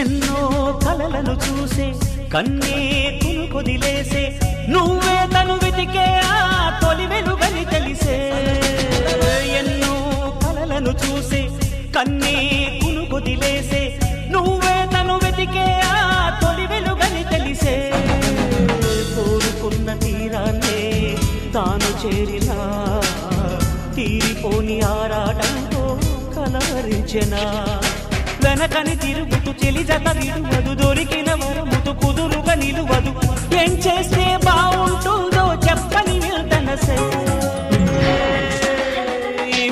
ఎన్నో కలలను చూసే కన్నే కును కొదిలేసే నువ్వే తను వెతికే ఆ తొలి వెలుగని తెలిసే. ఎన్నో కలలను చూసే కన్నే కును కొదిలేసే నువ్వే తను వెతికే ఆ తొలి వెలుగని తెలిసే. కోరుకున్న తీరాన్నే తాను చేరినా తీరిపోని ఆరాటంతో కలవరించెనా. వెనకని తిరుగుతూ చెలి జత విడువదు దొరికిన వరముతు కుదురుగా నిలువదు. ఏం చేస్తే